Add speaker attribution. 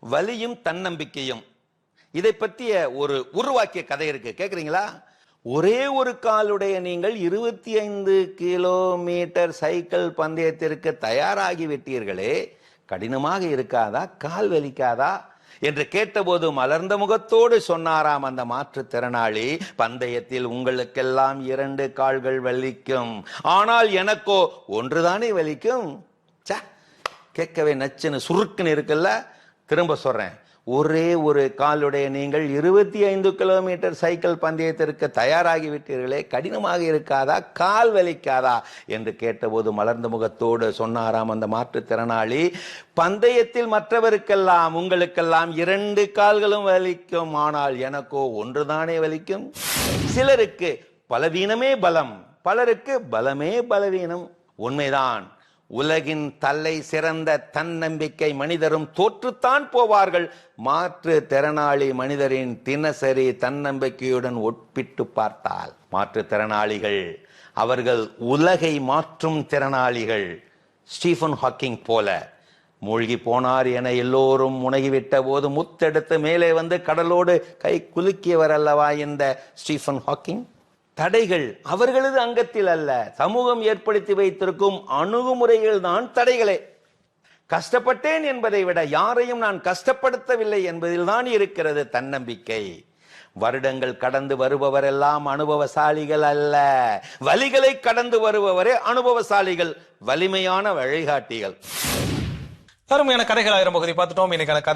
Speaker 1: வலியும் தன்னம்பிக்கையும். இதை பற்றிய ஒரு உருவாக்கிய கதை இருக்கு. கேட்குறீங்களா ஒரே ஒரு காலுடைய நீங்கள் இருபத்தி ஐந்து கிலோமீட்டர் சைக்கிள் பந்தயத்திற்கு தயாராகி விட்டீர்களே. கடினமாக இருக்காதா? கால் வலிக்காதா? என்று கேட்டபோது மலர்ந்த முகத்தோடு சொன்னாராம் அந்த மாற்றுத்திறனாளி பந்தயத்தில் உங்களுக்கெல்லாம் இரண்டு கால்கள் வலிக்கும். ஆனால் எனக்கோ ஒன்றுதானே வலிக்கும்? கேட்கவே நச்சுன்னு சுருக்குன்னு இருக்குல்ல? திரும்ப சொல்கிறேன் ஒரே ஒரு காலுடைய நீங்கள் இருபத்தி ஐந்து கிலோமீட்டர் சைக்கிள் பந்தயத்திற்கு தயாராகிவிட்டீர்களே கடினமாக இருக்காதா கால் வலிக்காதா? என்று கேட்டபோது மலர்ந்த முகத்தோடு சொன்னாராம் அந்த மாற்றுத்திறனாளி பந்தயத்தில் மற்றவருக்கெல்லாம் உங்களுக்கெல்லாம் இரண்டு கால்களும் வலிக்கும் ஆனால் எனக்கோ ஒன்றுதானே வலிக்கும்? சிலருக்கு பலவீனமே பலம் பலருக்கு பலமே பலவீனம். உண்மைதான். உலகின் தலை சிறந்த தன்னம்பிக்கை மனிதரும் தோற்றுத்தான் போவார்கள். மாற்று திறனாளி மனிதரின் தினசரி தன்னம்பிக்கையுடன் ஒப்பிட்டு பார்த்தால் மாற்று திறனாளிகள் அவர்கள் உலகை மாற்றும் திறனாளிகள் ஸ்டீஃபன் ஹாக்கிங் போல. மூழ்கி போனார் என எல்லோரும் முனகிவிட்ட போது முத்தெடுத்து மேலே வந்து கடலோடு கை குலுக்கியவர் அல்லவா இந்த ஸ்டீஃபன் ஹாக்கிங்? தடைகள் அவர்களது அங்கத்தில் அல்ல. சமூகம் ஏற்படுத்தி வைத்திருக்கும் அணுகுமுறைகள் தான் தடைகளே. கஷ்டப்பட்டேன் என்பதை விட யாரையும் நான் கஷ்டப்படுத்தவில்லை என்பதில் தான் இருக்கிறது தன்னம்பிக்கை. வருடங்கள் கடந்து வருபவரெல்லாம் அனுபவசாலிகள் அல்ல. வலிகளை கடந்து வருபவரே அனுபவசாலிகள். வலிமையான வழிகாட்டிகள்.
Speaker 2: அருமையான கதைகள் ஆயிரம் பகுதி பார்த்துட்டோம். இன்னைக்கான